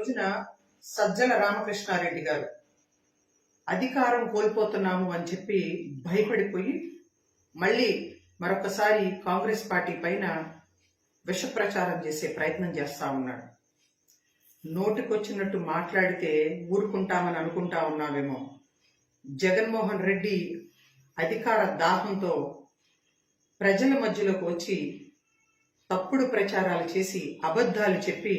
రోజున సజ్జల రామకృష్ణారెడ్డి గారు అధికారం కోల్పోతున్నాము అని చెప్పి భయపడిపోయి మళ్ళీ మరొకసారి కాంగ్రెస్ పార్టీ పైన విష ప్రచారం చేసే ప్రయత్నం చేస్తా ఉన్నాడు. నోటికొచ్చినట్టు మాట్లాడితే ఊరుకుంటామని అనుకుంటా ఉన్నామేమో జగన్మోహన్ రెడ్డి అధికార దాహంతో ప్రజల మధ్యలోకి వచ్చి తప్పుడు ప్రచారాలు చేసి అబద్ధాలు చెప్పి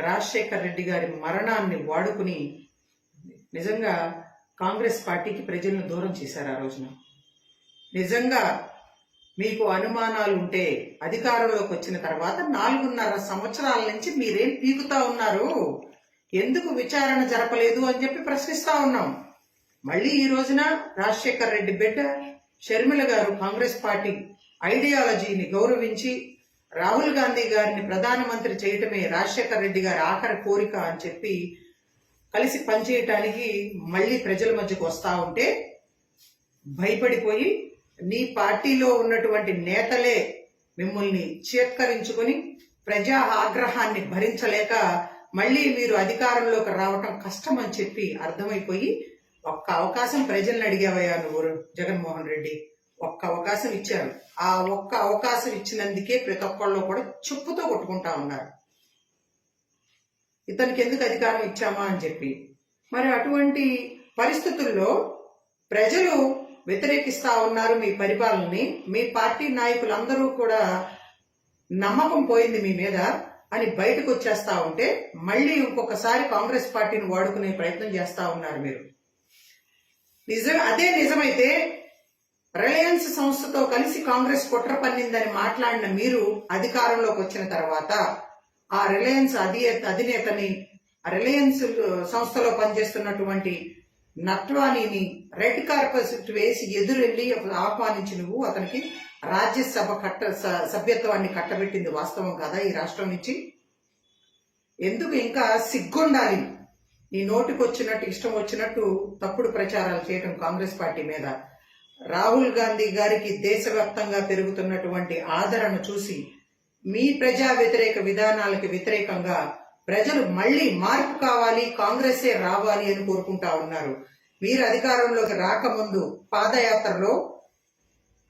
రాజశేఖర్ రెడ్డి గారి మరణాన్ని వాడుకుని నిజంగా కాంగ్రెస్ పార్టీకి ప్రజలను దూరం చేశారు ఆ రోజున. నిజంగా మీకు అనుమానాలు ఉంటే అధికారంలోకి వచ్చిన తర్వాత నాలుగున్నర సంవత్సరాల నుంచి మీరేం పీకుతా ఉన్నారు? ఎందుకు విచారణ జరపలేదు అని చెప్పి ప్రశ్నిస్తా ఉన్నాం. మళ్ళీ ఈ రోజున రాజశేఖర్ రెడ్డి బిడ్డ షర్మిల గారు కాంగ్రెస్ పార్టీ ఐడియాలజీని గౌరవించి రాహుల్ గాంధీ గారిని ప్రధానమంత్రి చేయటమే రాజశేఖర్ రెడ్డి గారి ఆఖరి కోరిక అని చెప్పి కలిసి పనిచేయటానికి మళ్ళీ ప్రజల మధ్యకు వస్తా ఉంటే భయపడిపోయి నీ పార్టీలో ఉన్నటువంటి నేతలే మిమ్మల్ని చేత్కరించుకొని ప్రజా ఆగ్రహాన్ని భరించలేక మళ్ళీ మీరు అధికారంలోకి రావటం కష్టం అని చెప్పి అర్థమైపోయి ఒక్క అవకాశం ప్రజల్ని అడిగావయ్యా నువ్వు జగన్మోహన్ రెడ్డి. ఒక్క అవకాశం ఇచ్చారు. ఆ ఒక్క అవకాశం ఇచ్చినందుకే ప్రతి ఒక్కళ్ళు కూడా చెప్పుతో కొట్టుకుంటా ఉన్నారు. ఇతనికి ఎందుకు అధికారం ఇచ్చామా అని చెప్పి. మరి అటువంటి పరిస్థితుల్లో ప్రజలు వ్యతిరేకిస్తా ఉన్నారు మీ పరిపాలనని. మీ పార్టీ నాయకులందరూ కూడా నమ్మకం పోయింది మీ మీద అని బయటకు వచ్చేస్తా ఉంటే మళ్ళీ ఇంకొకసారి కాంగ్రెస్ పార్టీని వాడుకునే ప్రయత్నం చేస్తా ఉన్నారు మీరు. నిజం అదే నిజమైతే రిలయన్స్ సంస్థతో కలిసి కాంగ్రెస్ కుట్ర పన్నిందని మాట్లాడిన మీరు అధికారంలోకి వచ్చిన తర్వాత ఆ రిలయన్స్ అధి అధినేతని ఆ రిలయన్స్ సంస్థలో పనిచేస్తున్నటువంటి నట్వాణిని రెడ్ కార్పెట్ వేసి ఎదురెళ్ళి ఆహ్వానించి నువ్వు అతనికి రాజ్యసభ కట్ట స- సభ్యత్వాన్ని కట్టబెట్టింది వాస్తవం కదా ఈ రాష్ట్రం నుంచి? ఎందుకు ఇంకా సిగ్గుండాలి? నీ నోటికి వచ్చినట్టు ఇష్టం వచ్చినట్టు తప్పుడు ప్రచారాలు చేయటం కాంగ్రెస్ పార్టీ మీద. రాహుల్ గాంధీ గారికి దేశవ్యాప్తంగా పెరుగుతున్నటువంటి ఆదరణ చూసి మీ ప్రజా వ్యతిరేక విధానాలకు వ్యతిరేకంగా ప్రజలు మళ్ళీ మార్పు కావాలి కాంగ్రెసే రావాలి అని కోరుకుంటా ఉన్నారు. మీరు అధికారంలోకి రాకముందు పాదయాత్రలో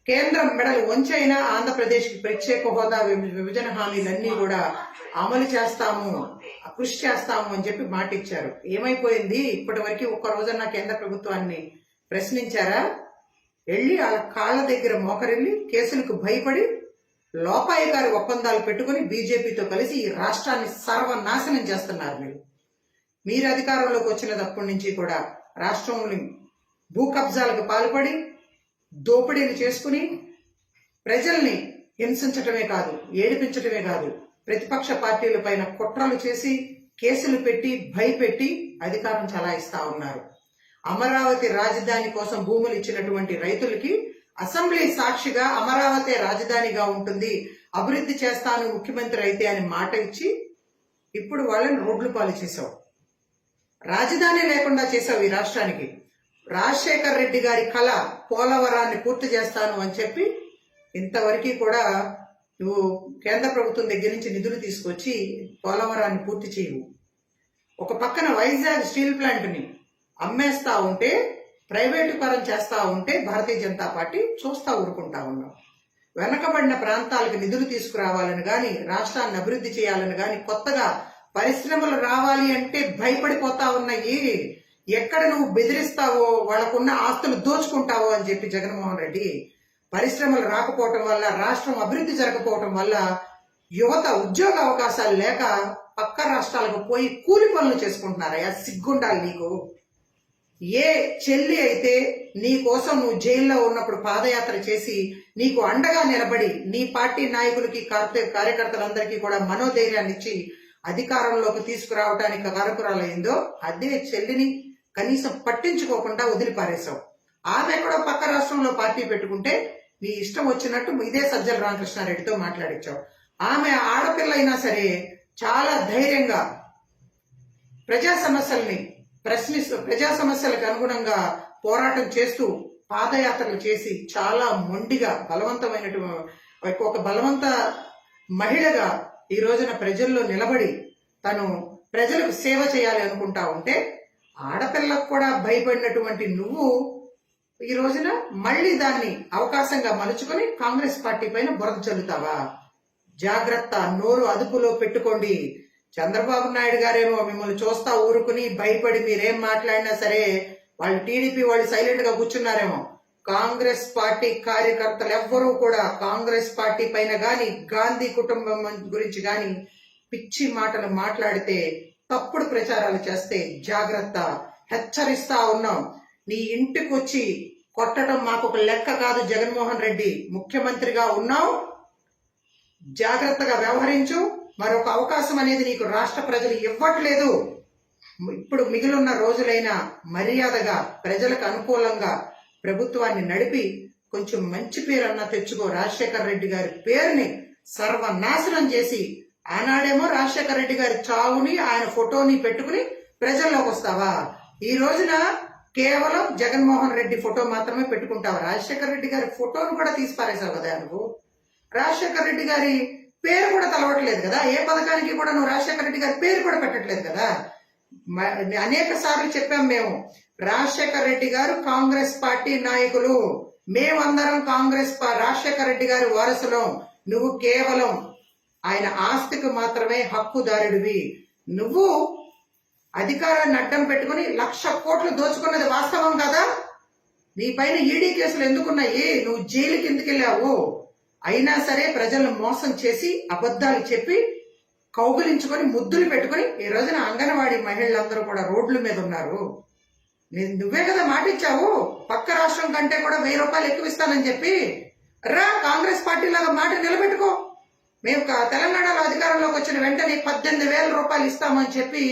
కేంద్రం మెడలు వంచైనా ఆంధ్రప్రదేశ్కి ప్రత్యేక హోదా విభజన హామీలన్నీ కూడా అమలు చేస్తాము కృషి చేస్తాము అని చెప్పి మాట ఇచ్చారు ఏమైపోయింది? ఇప్పటి వరకు ఒక్క రోజన్నా కేంద్ర ప్రభుత్వాన్ని ప్రశ్నించారా? వెళ్ళి వాళ్ళ కాళ్ళ దగ్గర మోకరిల్లి కేసులకు భయపడి లోపాయకారి ఒప్పందాలు పెట్టుకుని బీజేపీతో కలిసి ఈ రాష్ట్రాన్ని సర్వనాశనం చేస్తున్నారు మీరు. మీరు అధికారంలోకి వచ్చినప్పటి నుంచి కూడా రాష్ట్రంలో భూ కబ్జాలకు పాల్పడి దోపిడీలు చేసుకుని ప్రజల్ని హింసించటమే కాదు ఏడిపించటమే కాదు ప్రతిపక్ష పార్టీల పైన కుట్రలు చేసి కేసులు పెట్టి భయపెట్టి అధికారం చలాయిస్తా ఉన్నారు. అమరావతి రాజధాని కోసం భూములు ఇచ్చినటువంటి రైతులకి అసెంబ్లీ సాక్షిగా అమరావతి రాజధానిగా ఉంటుంది. అభివృద్ధి చేస్తాను ముఖ్యమంత్రి అయితే అని మాట ఇచ్చి ఇప్పుడు వాళ్ళని రోడ్లు పాలు చేసావు రాజధాని లేకుండా చేసావు ఈ రాష్ట్రానికి. రాజశేఖర్ రెడ్డి గారి కళ పోలవరాన్ని పూర్తి చేస్తాను అని చెప్పి ఇంతవరకు కూడా నువ్వు కేంద్ర ప్రభుత్వం దగ్గర నుంచి నిధులు తీసుకొచ్చి పోలవరాన్ని పూర్తి చేయవు. ఒక పక్కన వైజాగ్ స్టీల్ ప్లాంట్ని అమ్మేస్తా ఉంటే ప్రైవేటు చేస్తూ ఉంటే భారతీయ జనతా పార్టీ చూస్తూ ఊరుకుంటా ఉన్నాం. వెనకబడిన ప్రాంతాలకు నిధులు తీసుకురావాలని కానీ రాష్ట్రాన్ని అభివృద్ధి చేయాలని కానీ కొత్తగా పరిశ్రమలు రావాలి అంటే భయపడిపోతా ఉన్నాయి ఎక్కడ నువ్వు బెదిరిస్తావో వాళ్ళకున్న ఆస్తులు దోచుకుంటావో అని చెప్పి జగన్మోహన్ రెడ్డి పరిశ్రమలు రాకపోవటం వల్ల రాష్ట్రం అభివృద్ధి జరగకపోవటం వల్ల యువత ఉద్యోగ అవకాశాలు లేక పక్క రాష్ట్రాలకు పోయి కూలి పనులు చేసుకుంటున్నారయ్యా. సిగ్గుండాలి నీకు. ఏ చెల్లి అయితే నీ కోసం నువ్వు జైల్లో ఉన్నప్పుడు పాదయాత్ర చేసి నీకు అండగా నిలబడి నీ పార్టీ నాయకులకి కార్యకర్తలందరికీ కూడా మనోధైర్యాన్ని ఇచ్చి అధికారంలోకి తీసుకురావడానికి కారకురాలైందో అదే చెల్లిని కనీసం పట్టించుకోకుండా వదిలిపారేశావు. ఆమె కూడా పక్క రాష్ట్రంలో పార్టీ పెట్టుకుంటే మీ ఇష్టం వచ్చినట్టు ఇదే సజ్జల రామకృష్ణారెడ్డితో మాట్లాడించావు ఆమె ఆడపిల్ల అయినా సరే చాలా ధైర్యంగా ప్రజా సమస్యల్ని ప్రశ్నిస్తూ ప్రజా సమస్యలకు అనుగుణంగా పోరాటం చేస్తూ పాదయాత్రలు చేసి చాలా మొండిగా బలవంతమైనటువంటి ఒక బలవంత మహిళగా ఈ రోజున ప్రజల్లో నిలబడి తను ప్రజలకు సేవ చేయాలి అనుకుంటా ఉంటే ఆడపిల్లకు కూడా భయపడినటువంటి నువ్వు ఈ రోజున మళ్ళీ దాన్ని అవకాశంగా మలుచుకొని కాంగ్రెస్ పార్టీ పైన బురద చల్లుతావా? జాగ్రత్త నోరు అదుపులో పెట్టుకోండి. చంద్రబాబు నాయుడు గారేమో మిమ్మల్ని చూస్తా ఊరుకుని భయపడి మీరేం మాట్లాడినా సరే వాళ్ళు టీడీపీ వాళ్ళు సైలెంట్గా కూర్చున్నారేమో. కాంగ్రెస్ పార్టీ కార్యకర్తలు ఎవ్వరూ కూడా కాంగ్రెస్ పార్టీ పైన కానీ గాంధీ కుటుంబం గురించి కానీ పిచ్చి మాటలు మాట్లాడితే తప్పుడు ప్రచారాలు చేస్తే జాగ్రత్త హెచ్చరిస్తా ఉన్నాం. నీ ఇంటికి వచ్చి కొట్టడం మాకు ఒక లెక్క కాదు జగన్మోహన్ రెడ్డి. ముఖ్యమంత్రిగా ఉన్నావు. జాగ్రత్తగా వ్యవహరించు. మరొక అవకాశం అనేది నీకు రాష్ట్ర ప్రజలు ఇవ్వట్లేదు. ఇప్పుడు మిగిలిన రోజులైనా మర్యాదగా ప్రజలకు అనుకూలంగా ప్రభుత్వాన్ని నడిపి కొంచెం మంచి పేరన్నా తెచ్చుకో. రాజశేఖర రెడ్డి గారి పేరుని సర్వనాశనం చేసి ఆనాడేమో రాజశేఖర రెడ్డి గారి చావుని ఆయన ఫోటోని పెట్టుకుని ప్రజల్లోకి వస్తావా? ఈ రోజున కేవలం జగన్మోహన్ రెడ్డి ఫోటో మాత్రమే పెట్టుకుంటావా? రాజశేఖర రెడ్డి గారి ఫోటోను కూడా తీసిపారేశావు కదా నువ్వు? రాజశేఖర రెడ్డి గారి పేరు కూడా తలవట్లేదు కదా. ఏ పథకానికి కూడా నువ్వు రాజశేఖర రెడ్డి గారి పేరు కూడా పెట్టట్లేదు కదా. అనేక సార్లు చెప్పాం మేము రాజశేఖర రెడ్డి గారు కాంగ్రెస్ పార్టీ నాయకులు. మేమందరం కాంగ్రెస్ రాజశేఖర రెడ్డి గారి వారసులం. నువ్వు కేవలం ఆయన ఆస్తికి మాత్రమే హక్కుదారుడివి. నువ్వు అధికారాన్ని అడ్డం పెట్టుకుని లక్ష కోట్లు దోచుకున్నది వాస్తవం కదా. నీ పైన ఈడీ కేసులు ఎందుకున్నాయి? నువ్వు జైలుకి ఎందుకు వెళ్ళావు? అయినా సరే ప్రజలను మోసం చేసి అబద్ధాలు చెప్పి కౌగులించుకొని ముద్దులు పెట్టుకొని ఈ రోజున అంగన్వాడీ మహిళలందరూ కూడా రోడ్ల మీద ఉన్నారు. నేను నువ్వే కదా మాట ఇచ్చావు పక్క రాష్ట్రం కంటే కూడా వెయ్యి రూపాయలు ఎక్కువ ఇస్తానని చెప్పి. రా కాంగ్రెస్ పార్టీ లాగా మాట నిలబెట్టుకో. మేము తెలంగాణలో అధికారంలోకి వచ్చిన వెంటనే పద్దెనిమిది వేల రూపాయలు ఇస్తామని చెప్పి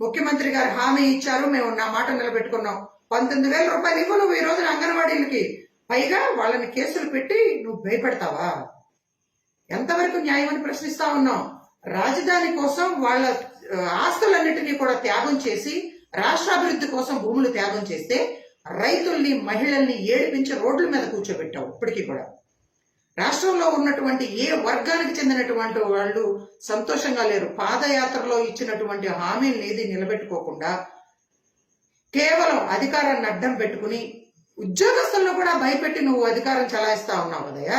ముఖ్యమంత్రి గారు హామీ ఇచ్చారు. మేము నా మాట నిలబెట్టుకున్నాం. పంతొమ్మిది వేల రూపాయలు ఇవ్వు నువ్వు ఈ రోజున అంగన్వాడీలకి. పైగా వాళ్ళని కేసులు పెట్టి నువ్వు భయపెడతావా? ఎంతవరకు న్యాయం అని ప్రశ్నిస్తా ఉన్నావు రాజధాని కోసం వాళ్ళ ఆస్తులన్నిటినీ కూడా త్యాగం చేసి రాష్ట్రాభివృద్ధి కోసం భూములు త్యాగం చేస్తే రైతుల్ని మహిళల్ని ఏడిపించి రోడ్ల మీద కూర్చోబెట్టావు ఇప్పటికీ కూడా. రాష్ట్రంలో ఉన్నటువంటి ఏ వర్గానికి చెందినటువంటి వాళ్ళు సంతోషంగా లేరు. పాదయాత్రలో ఇచ్చినటువంటి హామీలు ఏది నిలబెట్టుకోకుండా కేవలం అధికారాన్ని అడ్డం పెట్టుకుని ఉద్యోగస్తులను కూడా భయపెట్టి నువ్వు అధికారం చలాయిస్తా ఉన్నావు ఉదయ.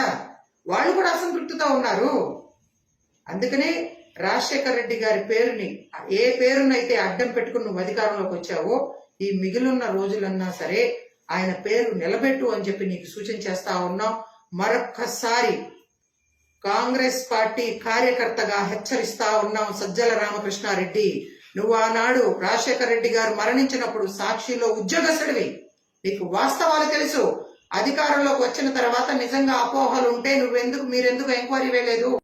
వాళ్ళు కూడా అసంతృప్తితో ఉన్నారు. అందుకనే రాజశేఖర రెడ్డి గారి పేరుని ఏ పేరునైతే అడ్డం పెట్టుకుని నువ్వు అధికారంలోకి వచ్చావో ఈ మిగిలిన రోజులన్నా సరే ఆయన పేరు నిలబెట్టు అని చెప్పి నీకు సూచన చేస్తా ఉన్నాం. మరొక్కసారి కాంగ్రెస్ పార్టీ కార్యకర్తగా హెచ్చరిస్తా ఉన్నాం సజ్జల రామకృష్ణారెడ్డి. నువ్వు ఆనాడు రాజశేఖర రెడ్డి గారు మరణించినప్పుడు సాక్షిలో ఉద్యోగస్తుడివి. నీకు వాస్తవాలు తెలుసు. అధికారంలోకి వచ్చిన తర్వాత నిజంగా అపోహలు ఉంటే నువ్వెందుకు మీరెందుకు ఎంక్వైరీ వేయలేదు?